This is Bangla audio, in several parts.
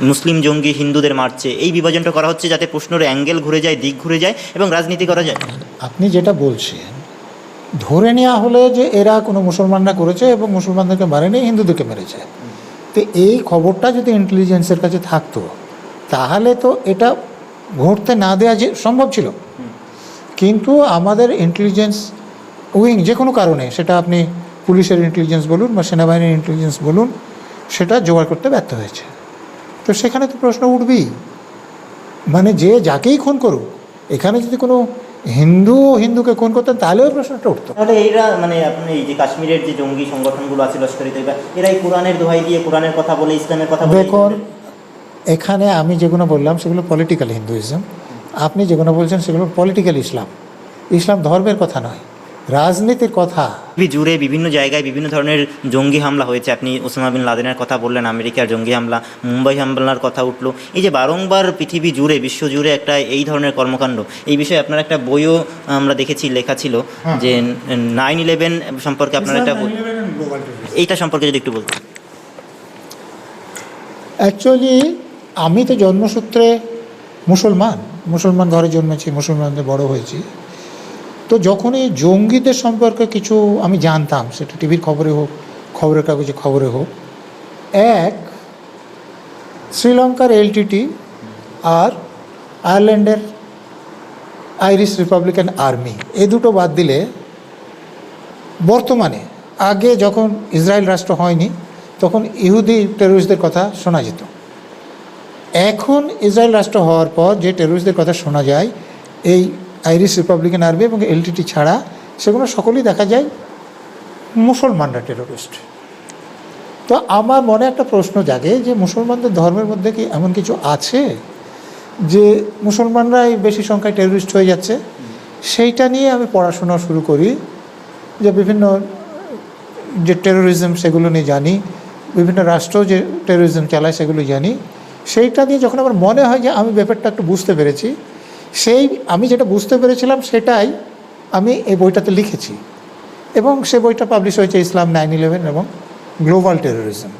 মুসলিম জঙ্গি হিন্দুদের মারছে। এই বিভাজনটা করা হচ্ছে যাতে প্রশ্নের অ্যাঙ্গেল ঘুরে যায়, দিক ঘুরে যায় এবং রাজনীতি করা যায়। আপনি যেটা বলছেন, ধরে নেওয়া হলে যে এরা কোনো মুসলমানরা করেছে এবং মুসলমানদেরকে মারেনি, হিন্দুদেরকে মেরেছে। তো এই খবরটা যদি ইন্টেলিজেন্সের কাছে থাকতো, তাহলে তো এটা ঘটতে না দেওয়া যে সম্ভব ছিল। কিন্তু আমাদের ইন্টেলিজেন্স উইং যে কোনো কারণে, সেটা আপনি পুলিশের ইন্টেলিজেন্স বলুন বা সেনাবাহিনীর ইন্টেলিজেন্স বলুন, সেটা জোগাড় করতে ব্যর্থ হয়েছে। তো সেখানে তো প্রশ্ন উঠবেই। মানে যে যাকেই খুন করুক এখানে যদি কোনো হিন্দু হিন্দুকে খুন করতেন তাহলেও প্রশ্নটা উঠতো। তাহলে এরা মানে আপনি এই যে কাশ্মীরের যে জঙ্গি সংগঠনগুলো আছে লস্করি তৈবা এরাই কোরআনের দোহাই দিয়ে কোরআনের কথা বলে ইসলামের কথা বলে দেখুন এখানে আমি যেগুলো বললাম সেগুলো পলিটিক্যাল হিন্দুইজম আপনি যেগুলো বলছেন সেগুলো পলিটিক্যাল ইসলাম ইসলাম ধর্মের কথা নয়। রাজনীতির কথা। জুড়ে বিভিন্ন জায়গায় বিভিন্ন ধরনের জঙ্গি হামলা হয়েছে। আপনি ওসামা বিন লাদেনের কথা বললেন আমেরিকার জঙ্গি হামলা মুম্বাই হামলার কথা উঠল। এই যে বারংবার পৃথিবী জুড়ে বিশ্ব জুড়ে একটা এই ধরনের কর্মকাণ্ড এই বিষয়ে আপনার একটা বইও আমরা দেখেছি লেখা ছিল যে নাইন ইলেভেন সম্পর্কে আপনার একটা এইটা সম্পর্কে যদি একটু বলতেন। অ্যাকচুয়ালি আমি তো জন্মসূত্রে মুসলমান। মুসলমান ঘরে জন্মেছি মুসলমানদের বড় হয়েছি। তো যখনই জঙ্গিদের সম্পর্কে কিছু আমি জানতাম, সেটা টিভির খবরে হোক, খবরের কাগজে খবরে হোক, এক, শ্রীলঙ্কার এলটিটি আর আয়ারল্যান্ডের আইরিশ রিপাবলিকান আর্মি, এ দুটো বাদ দিলে বর্তমানে, আগে যখন ইসরায়েল রাষ্ট্র হয়নি, তখন ইহুদি টেরোরিস্টদের কথা শোনা যেত। এখন ইসরায়েল রাষ্ট্র হওয়ার পর যে টেরোরিস্টদের কথা শোনা যায়, এই আইরিশ রিপাবলিকান আর্মি এবং এলটিটি ছাড়া সেগুলো সকলেই দেখা যায় মুসলমানরা টেরোরিস্ট। তো আমার মনে একটা প্রশ্ন জাগে যে মুসলমানদের ধর্মের মধ্যে কি এমন কিছু আছে যে মুসলমানরাই বেশি সংখ্যায় টেরোরিস্ট হয়ে যাচ্ছে? সেইটা নিয়ে আমি পড়াশোনা শুরু করি যে বিভিন্ন যে টেরোরিজম সেগুলো নিয়ে জানি, বিভিন্ন রাষ্ট্র যে টেরোরিজম চালায় সেগুলো জানি। সেইটা দিয়ে যখন আমার মনে হয় যে আমি ব্যাপারটা একটু বুঝতে পেরেছি সেই আমি যেটা বুঝতে পেরেছিলাম সেটাই আমি এই বইটাতে লিখেছি। এবং সে বইটা পাবলিশ হয়েছে ইসলাম নাইন ইলেভেন এবং গ্লোবাল টেরোরিজম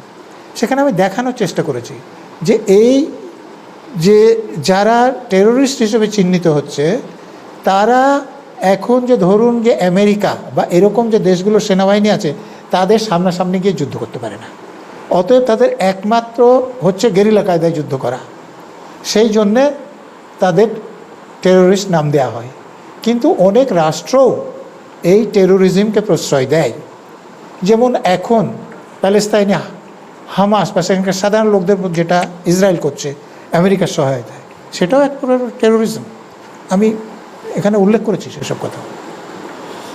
সেখানে আমি দেখানোর চেষ্টা করেছি যে এই যে যারা টেরোরিস্ট হিসেবে চিহ্নিত হচ্ছে, তারা এখন যে ধরুন যে আমেরিকা বা এরকম যে দেশগুলোর সেনাবাহিনী আছে, তাদের সামনাসামনি গিয়ে যুদ্ধ করতে পারে না। অতএব তাদের একমাত্র হচ্ছে গেরিলা কায়দায় যুদ্ধ করা। সেই জন্যে তাদের টেরোরিস্ট নাম দেওয়া হয়। কিন্তু অনেক রাষ্ট্রও এই টেরোরিজমকে প্রশ্রয় দেয়। যেমন এখন প্যালেস্তাইনে হামাস বা সেখানকার সাধারণ লোকদের যেটা ইসরায়েল করছে আমেরিকার সহায়তায় সেটাও এক প্রকার টেরোরিজম আমি এখানে উল্লেখ করেছি সেসব কথা।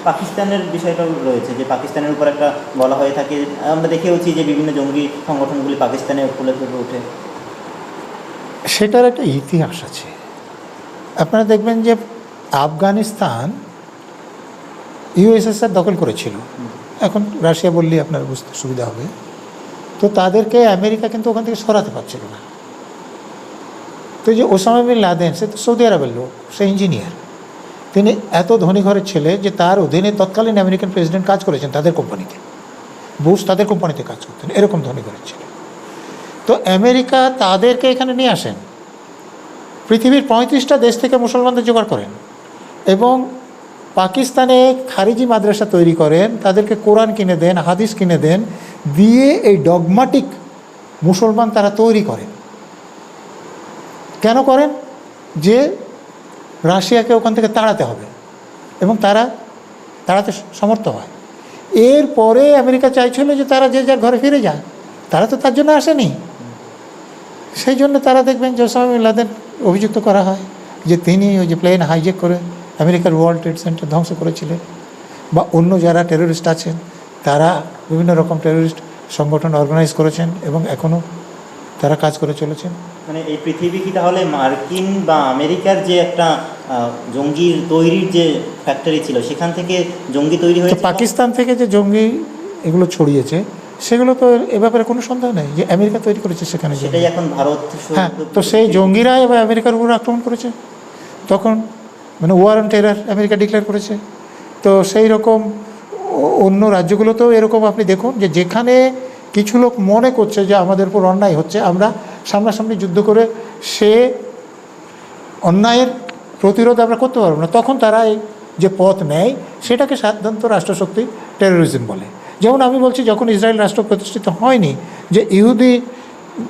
পাকিস্তানের বিষয়টাও রয়েছে যে পাকিস্তানের উপর একটা বলা হয়ে থাকে আমরা দেখেওছি যে বিভিন্ন জঙ্গি সংগঠনগুলি পাকিস্তানে ফুলে ফুলে ওঠে। সেটার একটা ইতিহাস আছে। আপনারা দেখবেন যে আফগানিস্তান ইউএসএসআর দখল করেছিল। এখন রাশিয়া বললেই আপনার বুঝতে সুবিধা হবে। তো তাদেরকে আমেরিকা কিন্তু ওখান থেকে সরাতে পারছিল না। তো যে ওসামা বিন লাদেন, সে তো সৌদি আরবের লোক, সে ইঞ্জিনিয়ার। তিনি এত ধনী ঘরের ছেলে যে তার অধীনে তৎকালীন আমেরিকান প্রেসিডেন্ট কাজ করেছেন তাদের কোম্পানিতে। বুশ তাদের কোম্পানিতে কাজ করতেন, এরকম ধনী ঘরের ছেলে। তো আমেরিকা তাদেরকে এখানে নিয়ে আসেন। পৃথিবীর পঁয়ত্রিশটা দেশ থেকে মুসলমানদের জোগাড় করেন এবং পাকিস্তানে খারিজি মাদ্রাসা তৈরি করেন, তাদেরকে কোরআন কিনে দেন, হাদিস কিনে দেন, দিয়ে এই ডগমাটিক মুসলমান তারা তৈরি করেন কেন করেন? যে রাশিয়াকে ওখান থেকে তাড়াতে হবে এবং তারা তাড়াতে সমর্থ হয়। এরপরে আমেরিকা চাইছিল যে তারা যে যার ঘরে ফিরে যায় তারা তো তার জন্য আসেনি। সেই জন্য তারা দেখবেন যে ওসামা বিন লাদেন অভিযুক্ত করা হয় যে তিনি ওই যে প্লেন হাইজেক করে আমেরিকার ওয়ার্ল্ড ট্রেড সেন্টার ধ্বংস করেছিলেন বা অন্য যারা টেরোরিস্ট আছেন তারা বিভিন্ন রকম টেরোরিস্ট সংগঠন অর্গানাইজ করেছেন এবং এখনও তারা কাজ করে চলেছেন। মানে এই পৃথিবী কি তাহলে মার্কিন বা আমেরিকার যে একটা জঙ্গির তৈরির যে ফ্যাক্টরি ছিল সেখান থেকে জঙ্গি তৈরি হয়েছে? পাকিস্তান থেকে যে জঙ্গি এগুলো ছড়িয়েছে সেগুলো তো এ ব্যাপারে কোনো সন্দেহ নেই যে আমেরিকা তৈরি করেছে সেখানে। সেটাই এখন ভারত হ্যাঁ তো সেই জঙ্গিরা এবার আমেরিকার উপর আক্রমণ করেছে। তখন মানে war on terror America declare করেছে। তো সেই রকম অন্য রাজ্যগুলোতেও এরকম আপনি দেখুন যে যেখানে কিছু লোক মনে করছে যে আমাদের উপর অন্যায় হচ্ছে আমরা সামনাসামনি যুদ্ধ করে সে অন্যায়ের প্রতিরোধ আমরা করতে পারব না। তখন তারা এই যে পথ নেয় সেটাকে সাধারণত রাষ্ট্রশক্তি টেরোরিজম বলে। যেমন আমি বলছি যখন ইসরায়েল রাষ্ট্র প্রতিষ্ঠিত হয়নি যে ইহুদি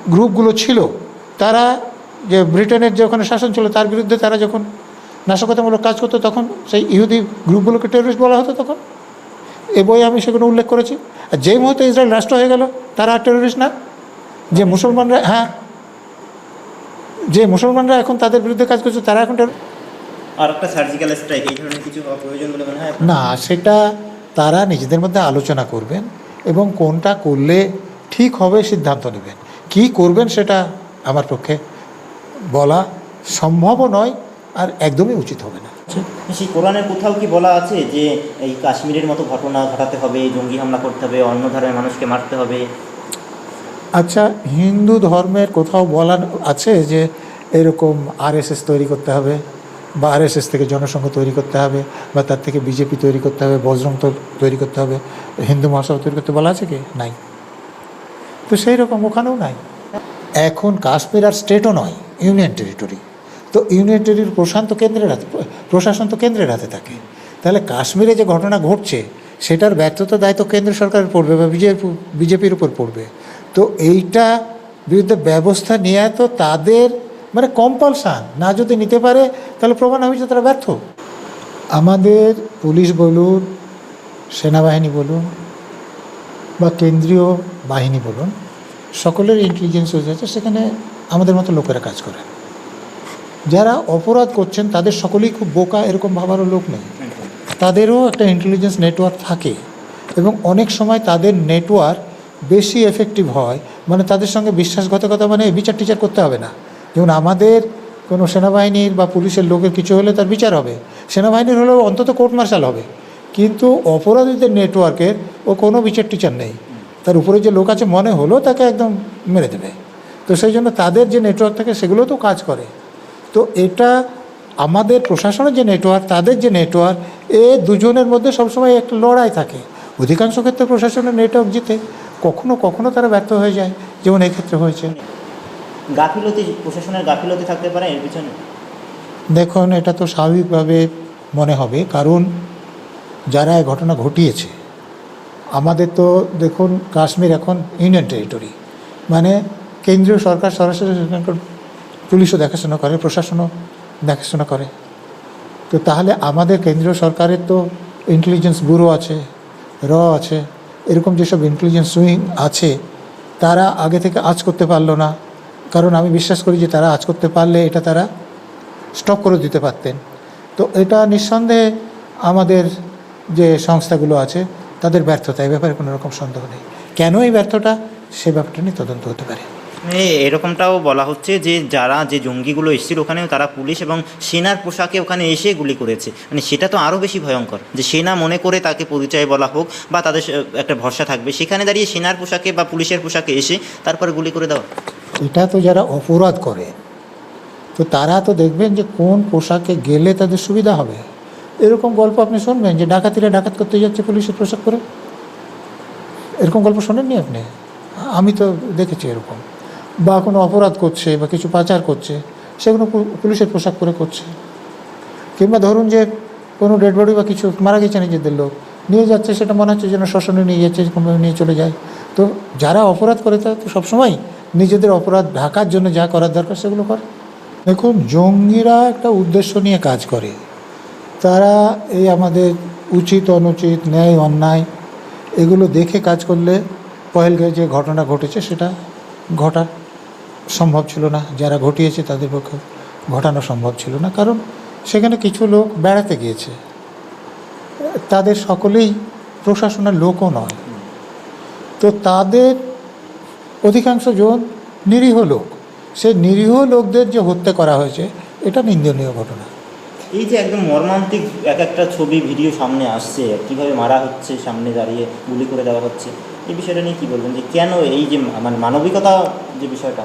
গ্রুপগুলো ছিল তারা যে ব্রিটেনের যে ওখানে শাসন ছিল তার বিরুদ্ধে তারা যখন নাশকতামূলক কাজ করতো তখন সেই ইহুদি গ্রুপগুলোকে টেরোরিস্ট বলা হতো তখন। এ বই আমি সেগুলো উল্লেখ করেছি। আর যেই মুহূর্তে ইসরায়েল রাষ্ট্র হয়ে গেল তারা আর টেরোরিস্ট না। যে মুসলমানরা হ্যাঁ। যে মুসলমানরা এখন তাদের বিরুদ্ধে কাজ করছে তারা এখন? আর একটা সার্জিক্যাল স্ট্রাইক এই ধরনের কিছু বলে মনে হয় না সেটা তারা নিজেদের মধ্যে আলোচনা করবেন এবং কোনটা করলে ঠিক হবে সিদ্ধান্ত নেবেন। কি করবেন সেটা আমার পক্ষে বলা সম্ভবও নয় আর একদমই উচিত হবে না। সেই কোরআনের কোথাও কি বলা আছে যে এই কাশ্মীরের মতো ঘটনা ঘটাতে হবে জঙ্গি হামলা করতে হবে অন্য ধর্মের মানুষকে মারতে হবে? আচ্ছা হিন্দু ধর্মের কোথাও বলা আছে যে এরকম আরএসএস তৈরি করতে হবে? বা আরএসএস থেকে জনসংঘ তৈরি করতে হবে বা তার থেকে বিজেপি তৈরি করতে হবে, বজরং তৈরি করতে হবে, হিন্দু মহাসভা তৈরি করতে বলা আছে কি? নাই। তো সেই রকম ওখানেও নাই। এখন কাশ্মীর আর স্টেটও নয় ইউনিয়ন টেরিটরি তো ইউনিয়ন টেরিটরি প্রশান্ত কেন্দ্রের হাতে, প্রশাসন তো কেন্দ্রের হাতে থাকে। তাহলে কাশ্মীরে যে ঘটনা ঘটছে, সেটার ব্যর্থতা দায়িত্ব কেন্দ্র সরকারের পড়বে বা বিজেপি বিজেপির উপর পড়বে। তো এইটা বিরুদ্ধে ব্যবস্থা নেওয়া তো তাদের মানে কম্পালসান না যদি নিতে পারে, তাহলে প্রমাণ যে তারা ব্যর্থ। আমাদের পুলিশ বলুন, সেনাবাহিনী বলুন, বা কেন্দ্রীয় বাহিনী বলুন, সকলের ইন্টেলিজেন্স আছে সেখানে আমাদের মতো লোকেরা কাজ করে। যারা অপরাধ করছেন, তাদের সকলেই খুব বোকা, এরকম ভাবারও লোক নেই। তাদেরও একটা ইন্টেলিজেন্স নেটওয়ার্ক থাকে, এবং অনেক সময় তাদের নেটওয়ার্ক বেশি এফেক্টিভ হয় মানে তাদের সঙ্গে বিশ্বাসঘাতকতা মানে বিচার টিচার করতে হবে না। যেমন আমাদের কোনো সেনাবাহিনীর বা পুলিশের লোকের কিছু হলে তার বিচার হবে। সেনাবাহিনীর হলেও অন্তত কোর্ট মার্শাল হবে। কিন্তু অপরাধীদের নেটওয়ার্কের ও কোনো বিচার টিচার নেই। তার উপরে যে লোক আছে মনে হলো তাকে একদম মেরে দেবে। তো সেই জন্য তাদের যে নেটওয়ার্ক থাকে সেগুলো তো কাজ করে। তো এটা আমাদের প্রশাসনের যে নেটওয়ার্ক তাদের যে নেটওয়ার্ক এ দুজনের মধ্যে সবসময় একটা লড়াই থাকে। অধিকাংশ ক্ষেত্রে প্রশাসনের নেটওয়ার্ক জিতে। কখনো কখনো তারা ব্যর্থ হয়ে যায়। যেমন এই ক্ষেত্রে হয়েছে। গাফিলতি, প্রশাসনের গাফিলতি থাকতে পারে এর পিছনে? দেখুন, এটা তো স্বাভাবিকভাবে মনে হবে, কারণ যারা এই ঘটনা ঘটিয়েছে, আমাদের তো দেখুন, কাশ্মীর এখন ইউনিয়ন টেরিটরি মানে কেন্দ্রীয় সরকার সরাসরি পুলিশও দেখাশোনা করে, প্রশাসনও দেখাশোনা করে। তো তাহলে আমাদের কেন্দ্রীয় সরকারের তো ইন্টেলিজেন্স ব্যুরো আছে, র আছে, এরকম যেসব ইন্টেলিজেন্স উইং আছে, তারা আগে থেকে আজ করতে পারল না। কারণ আমি বিশ্বাস করি যে তারা আজ করতে পারলে এটা তারা স্টপ করে দিতে পারতেন। তো এটা নিঃসন্দেহে আমাদের যে সংস্থাগুলো আছে, তাদের ব্যর্থতা এই ব্যাপারে কোনো রকম সন্দেহ নেই। কেন এই ব্যর্থতা? সে ব্যাপারটা নিয়ে তদন্ত হতে পারে। এরকমটাও বলা হচ্ছে যে, যারা যে জঙ্গিগুলো এসেছিল ওখানেও তারা পুলিশ এবং সেনার পোশাকে ওখানে এসে গুলি করেছে। মানে সেটা তো আরও বেশি ভয়ঙ্কর যে সেনা মনে করে তাকে পরিচয় বলা হোক বা তাদের একটা ভরসা থাকবে। সেখানে দাঁড়িয়ে সেনার পোশাকে বা পুলিশের পোশাকে এসে তারপরে গুলি করে দেওয়া। এটা তো যারা অপরাধ করে, তো তারা তো দেখবেন যে কোন পোশাকে গেলে তাদের সুবিধা হবে। এরকম গল্প আপনি শুনবেন যে ডাকাতিরা ডাকাত করতে যাচ্ছে পুলিশের পোশাক পরে? এরকম গল্প শোনেননি আপনি? আমি তো দেখেছি এরকম। বা কোনো অপরাধ করছে বা কিছু পাচার করছে সেগুলো পুলিশের পোশাক পরে করছে। কিংবা ধরুন যে কোনো ডেড বডি বা কিছু মারা গেছে নিজেদের লোক, নিয়ে যাচ্ছে, সেটা মনে হচ্ছে যেন শ্মশানে নিয়ে যাচ্ছে নিয়ে চলে যায়। তো যারা অপরাধ করে তারা তো সবসময় নিজেদের অপরাধ ঢাকার জন্য যা করার দরকার সেগুলো করে। দেখুন, জঙ্গিরা একটা উদ্দেশ্য নিয়ে কাজ করে। তারা এই আমাদের উচিত, অনুচিত, ন্যায়, অন্যায়, এগুলো দেখে কাজ করলে পহেলগাঁয়ে যে ঘটনা ঘটেছে সেটা ঘটা সম্ভব ছিল না। যারা ঘটিয়েছে তাদের পক্ষে ঘটানো সম্ভব ছিল না। কারণ সেখানে কিছু লোক বেড়াতে গিয়েছে। তাদের সকলেই প্রশাসনের লোকও নয়। তো তাদের অধিকাংশ জন নিরীহ লোক। সে নিরীহ লোকদের যে হত্যা করা হয়েছে এটা নিন্দনীয় ঘটনা। এই যে একদম মর্মান্তিক এক একটা ছবি ভিডিও সামনে আসছে কীভাবে মারা হচ্ছে সামনে দাঁড়িয়ে গুলি করে দেওয়া হচ্ছে এই বিষয়টা নিয়ে কী বলবেন? যে কেন এই যে মানে মানবিকতা যে বিষয়টা?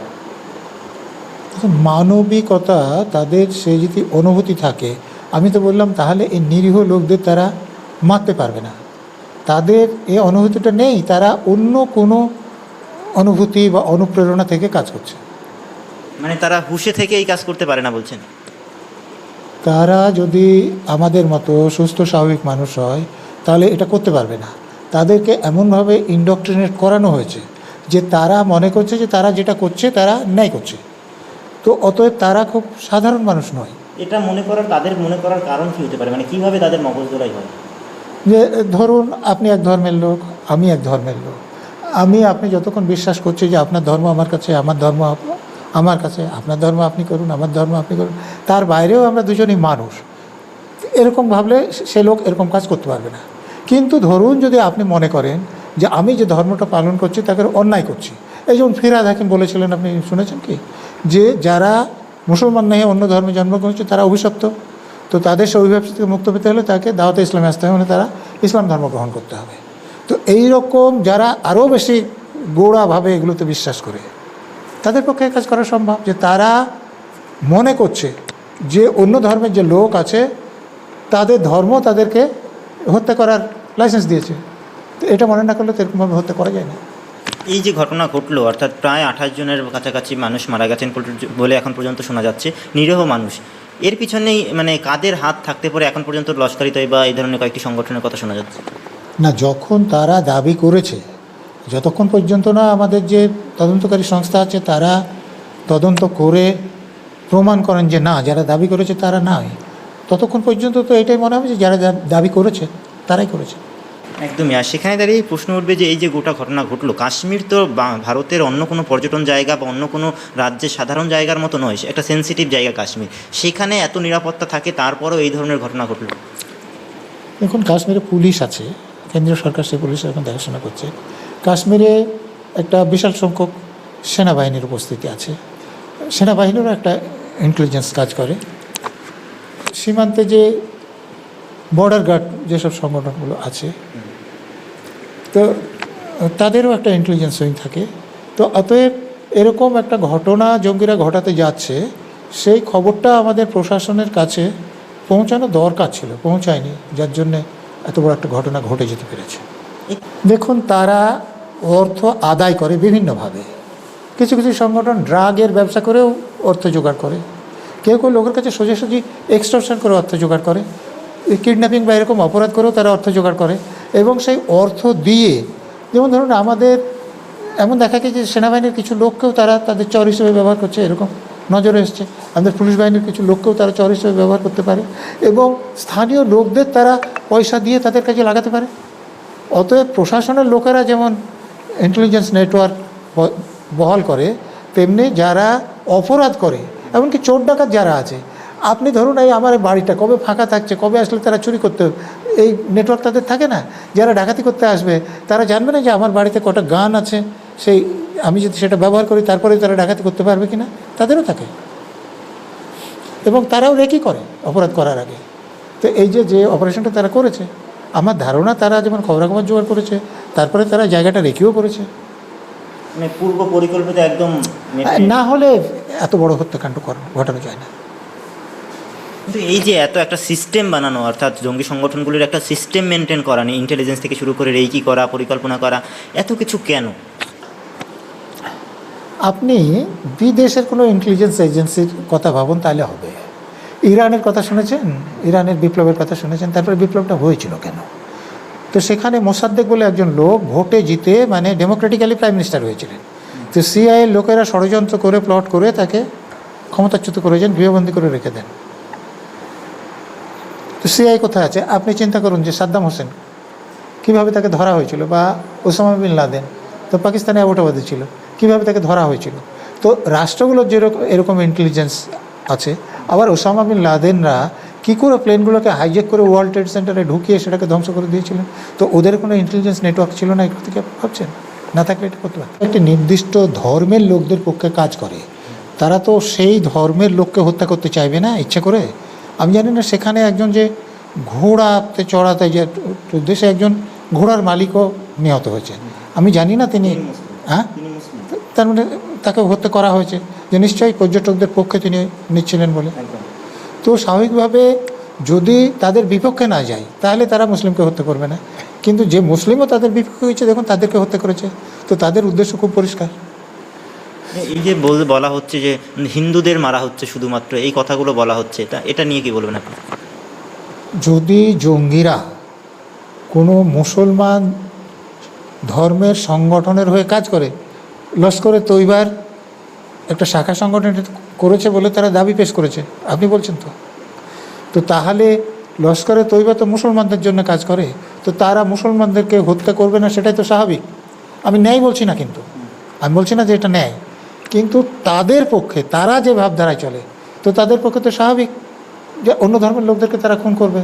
মানবিকতা তাদের সে যদি অনুভূতি থাকে আমি তো বললাম তাহলে এই নিরীহ লোকদের তারা মারতে পারবে না। তাদের এই অনুভূতিটা নেই তারা অন্য কোনো অনুভূতি বা অনুপ্রেরণা থেকে কাজ করছে। মানে তারা হুশে থেকে এই কাজ করতে পারে না বলছেন? তারা যদি আমাদের মতো সুস্থ স্বাভাবিক মানুষ হয় তাহলে এটা করতে পারবে না। তাদেরকে এমনভাবে ইন্ডক্ট্রিনেট করানো হয়েছে যে তারা মনে করছে যে তারা যেটা করছে তারা ন্যায় করছে। তো অতএব তারা খুব সাধারণ মানুষ নয়। এটা মনে করার তাদের মনে করার কারণ কি হতে পারে? মানে কীভাবে তাদের মগজ দোলাই হয়? যে ধরুন আপনি এক ধর্মের লোক আমি এক ধর্মের লোক। আমি, আপনি যতক্ষণ বিশ্বাস করছি যে আপনার ধর্ম আমার কাছে, আমার ধর্ম আমার কাছে, আপনার ধর্ম আপনি করুন, আমার ধর্ম আপনি করুন, তার বাইরেও আমরা দুজনই মানুষ। এরকম ভাবলে সে- লোক এরকম কাজ করতে পারবে না। কিন্তু ধরুন যদি আপনি মনে করেন যে আমি যে ধর্মটা পালন করছি তাকে অন্যায় করছি। এই যেমন ফিরাদ হাকিম বলেছিলেন, আপনি শুনেছেন কি? যে যারা মুসলমান নয় অন্য ধর্মে জন্মগ্রহণ করছে, তারা অভিশপ্ত। তো তাদের সে অভিভাব থেকে মুক্ত পেতে হলে তাকে দাওয়াতে ইসলামে আসতে হবে মানে তারা ইসলাম ধর্ম গ্রহণ করতে হবে। তো এই রকম যারা আরও বেশি গোড়াভাবে এগুলোতে বিশ্বাস করে, তাদের পক্ষে কাজ করা সম্ভব। যে তারা মনে করছে যে অন্য ধর্মের যে লোক আছে, তাদের ধর্ম তাদেরকে হত্যা করার লাইসেন্স দিয়েছে। তো এটা মনে না করলে তো এরকমভাবে হত্যা করা যায় না। এই যে ঘটনা ঘটলো, অর্থাৎ প্রায় আঠাশ জনের কাছাকাছি মানুষ মারা গেছেন বলে এখন পর্যন্ত শোনা যাচ্ছে, নিরীহ মানুষ। এর পিছনেই মানে কাদের হাত থাকতে পারে এখন পর্যন্ত লস্করি বা এই ধরনের কয়েকটি সংগঠনের কথা শোনা যাচ্ছে? না যখন তারা দাবি করেছে যতক্ষণ পর্যন্ত না আমাদের যে তদন্তকারী সংস্থা আছে তারা তদন্ত করে প্রমাণ করেন যে না যারা দাবি করেছে তারা নয় ততক্ষণ পর্যন্ত তো এটাই মনে হবে যে যারা দাবি করেছে তারাই করেছে। একদমই। আর সেখানে দাঁড়িয়ে প্রশ্ন উঠবে যে এই যে গোটা ঘটনা ঘটলো কাশ্মীর তো ভারতের অন্য কোনো পর্যটন জায়গা বা অন্য কোনো রাজ্যের সাধারণ জায়গার মতো নয় একটা সেন্সিটিভ জায়গা কাশ্মীর। সেখানে এত নিরাপত্তা থাকে তারপরেও এই ধরনের ঘটনা ঘটলো। এখন কাশ্মীরে পুলিশ আছে কেন্দ্রীয় সরকার সেই পুলিশ এখন দেখাশোনা করছে। কাশ্মীরে একটা বিশাল সংখ্যক সেনাবাহিনীর উপস্থিতি আছে। সেনাবাহিনীরও একটা ইন্টেলিজেন্স কাজ করে। সীমান্তে যে বর্ডার গার্ড যেসব সংগঠনগুলো আছে, তো, তাদেরও একটা ইন্টেলিজেন্স উইং থাকে। তো অতএব এরকম একটা ঘটনা জঙ্গিরা ঘটাতে যাচ্ছে, সেই খবরটা আমাদের প্রশাসনের কাছে পৌঁছানো দরকার ছিল, পৌঁছায়নি। যার জন্যে এত বড় একটা ঘটনা ঘটে যেতে পেরেছে। দেখুন, তারা অর্থ আদায় করে বিভিন্নভাবে। কিছু কিছু সংগঠন ড্রাগের ব্যবসা করেও অর্থ জোগাড় করে। কেউ কেউ লোকের কাছে সোজাসুজি এক্সটর্শন করে অর্থ জোগাড় করে। কিডন্যাপিং বা এরকম অপরাধ করেও তারা অর্থ জোগাড় করে এবং সেই অর্থ দিয়ে, যেমন ধরুন আমাদের এমন দেখা গেছে যে সেনাবাহিনীর কিছু লোককেও তারা তাদের চর হিসেবে ব্যবহার করছে, এরকম নজরে এসছে। আমাদের পুলিশ বাহিনীর কিছু লোককেও তারা চর হিসেবে ব্যবহার করতে পারে এবং স্থানীয় লোকদের তারা পয়সা দিয়ে তাদের কাজে লাগাতে পারে? অতএব প্রশাসনের লোকেরা যেমন ইন্টেলিজেন্স নেটওয়ার্ক বহাল করে, তেমনি যারা অপরাধ করে, এমনকি চোর ডাকাত যারা আছে, আপনি ধরুন এই আমার বাড়িটা কবে ফাঁকা থাকছে, কবে আসলে তারা চুরি করতে, এই নেটওয়ার্ক তাদের থাকে না? যারা ডাকাতি করতে আসবে, তারা জানবে না যে আমার বাড়িতে কটা গান আছে, সেই আমি যদি সেটা ব্যবহার করি তারপরে তারা ডাকাতি করতে পারবে কি না তাদেরও থাকে। এবং তারাও রেকি করে অপরাধ করার আগে। তো এই যে যে অপারেশনটা তারা করেছে আমার ধারণা তারা যেমন খবরাখবর জোগাড় করেছে তারপরে তারা জায়গাটা রেখেও করেছে। মানে পূর্ব পরিকল্পিত একদম না হলে এত বড় হত্যাকাণ্ড কর- ঘটানো যায় না। কিন্তু এই যে এত একটা সিস্টেম বানানো অর্থাৎ জঙ্গি সংগঠনগুলির একটা সিস্টেম মেনটেন করা নেই ইন্টেলিজেন্স থেকে শুরু করে রেইকি করা পরিকল্পনা করা এত কিছু কেন? আপনি বিদেশের কোনো ইন্টেলিজেন্স এজেন্সির কথা ভাবুন তাহলে হবে। ইরানের কথা শুনেছেন? ইরানের বিপ্লবের কথা শুনেছেন? তারপরে বিপ্লবটা হয়েছিল কেন? তো সেখানে মোসাদ্দেক বলে একজন লোক ভোটে জিতে মানে ডেমোক্রেটিক্যালি প্রাইম মিনিস্টার হয়েছিলেন। তো সিআইয়ের লোকেরা ষড়যন্ত্র করে, প্লট করে তাকে ক্ষমতাচ্যুত করেছেন গৃহবন্দী করে রেখে দেন। তো সিআই কোথায় আছে? আপনি চিন্তা করুন যে সাদ্দাম হোসেন কীভাবে তাকে ধরা হয়েছিল বা ওসামা বিন লাদেন তো পাকিস্তানে অ্যাবোটাবাদে ছিল, কীভাবে তাকে ধরা হয়েছিল? তো রাষ্ট্রগুলোর যেরকম, এরকম ইন্টেলিজেন্স আছে আবার ওসামা বিন লাদেনরা কী করে প্লেনগুলোকে হাইজেক করে ওয়ার্ল্ড ট্রেড সেন্টারে ঢুকিয়ে সেটাকে ধ্বংস করে দিয়েছিলেন? তো ওদের কোনো ইন্টেলিজেন্স নেটওয়ার্ক ছিল না এগুলো থেকে ভাবছেন? না থাকলে এটা করতে পারত একটি নির্দিষ্ট ধর্মের লোকদের পক্ষে কাজ করে। তারা তো সেই ধর্মের লোককে হত্যা করতে চাইবে না ইচ্ছে করে? আমি জানি না সেখানে একজন যে ঘোড়াতে চড়াতে যে উদ্দেশ্যে একজন ঘোড়ার মালিকও নিহত হয়েছে। আমি জানি না তিনি হ্যাঁ? তার মানে তাকে হত্যা করা হয়েছে। যে নিশ্চয়ই পর্যটকদের পক্ষে তিনি নিচ্ছিলেন বলে। তো স্বাভাবিকভাবে যদি তাদের বিপক্ষে না যায় তাহলে তারা মুসলিমকে হত্যা করবে না। কিন্তু যে মুসলিমও তাদের বিপক্ষে হয়েছে দেখুন তাদেরকে হত্যা করেছে। তো তাদের উদ্দেশ্য খুব পরিষ্কার। এই যে বল- বলা হচ্ছে যে হিন্দুদের মারা হচ্ছে শুধুমাত্র এই কথাগুলো বলা হচ্ছে তা এটা নিয়ে কি বলবেন আপনি? যদি জঙ্গিরা কোনো মুসলমান ধর্মের সংগঠনের হয়ে কাজ করে লস্করে তৈবার একটা শাখা সংগঠন করেছে বলে তারা দাবি পেশ করেছে। আপনি বলছেন তো। তো তাহলে লস্করে তৈবা তো মুসলমানদের জন্য কাজ করে, তো তারা মুসলমানদেরকে হত্যা করবে না সেটাই তো স্বাভাবিক। আমি ন্যায় বলছি না কিন্তু। আমি বলছি না যে এটা ন্যায়। কিন্তু তাদের পক্ষে, তারা যে ভাবধারায় চলে, তো তাদের পক্ষে তো স্বাভাবিক যে অন্য ধর্মের লোকদেরকে তারা খুন করবে।